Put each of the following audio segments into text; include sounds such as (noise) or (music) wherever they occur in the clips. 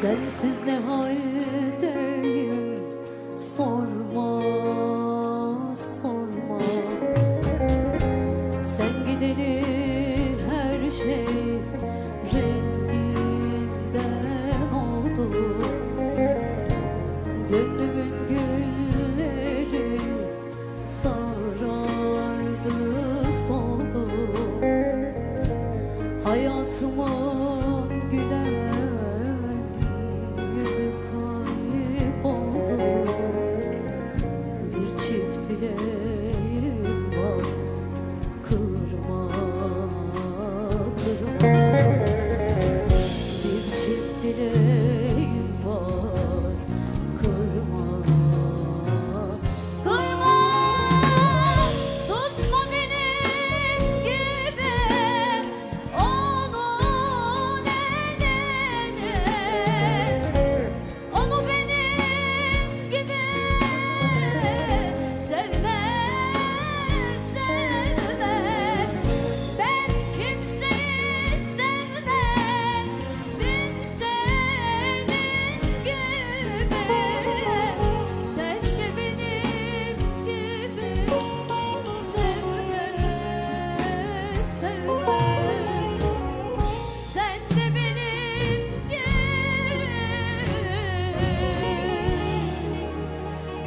Sensiz ne haldeyim? Sorma sorma. Sen gideli her şey renginden oldu. Gönlümün gülleri sarardı soldu Hayatımın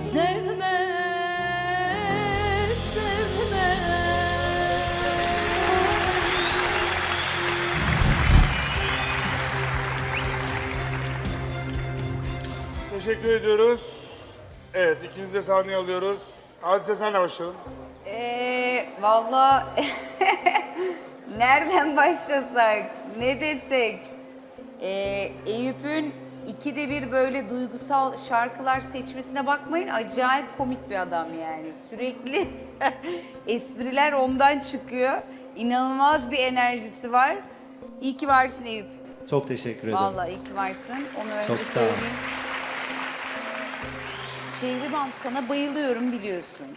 sevme, sevme Teşekkür ediyoruz. Evet, ikinizi de sahneye alıyoruz. Hadise senle başlayalım. Ee, valla (laughs) nereden başlasak, ne desek? Ee, Eyüp'ün ikide bir böyle duygusal şarkılar seçmesine bakmayın. Acayip komik bir adam yani. Sürekli (laughs) espriler ondan çıkıyor. İnanılmaz bir enerjisi var. İyi ki varsın Eyüp. Çok teşekkür ederim. Vallahi iyi ki varsın. Onu önce Çok sağ ol. söyleyeyim. Şehriban sana bayılıyorum biliyorsun.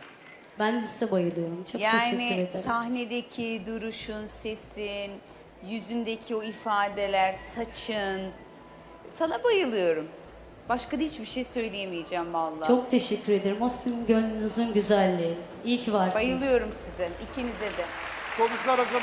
Ben de size bayılıyorum. Çok teşekkür Yani ederim. sahnedeki duruşun, sesin, yüzündeki o ifadeler, saçın. Sana bayılıyorum. Başka da hiçbir şey söyleyemeyeceğim vallahi. Çok teşekkür ederim. O sizin gönlünüzün güzelliği. İyi ki varsınız. bayılıyorum size, ikinize de. Sonuçlar arasında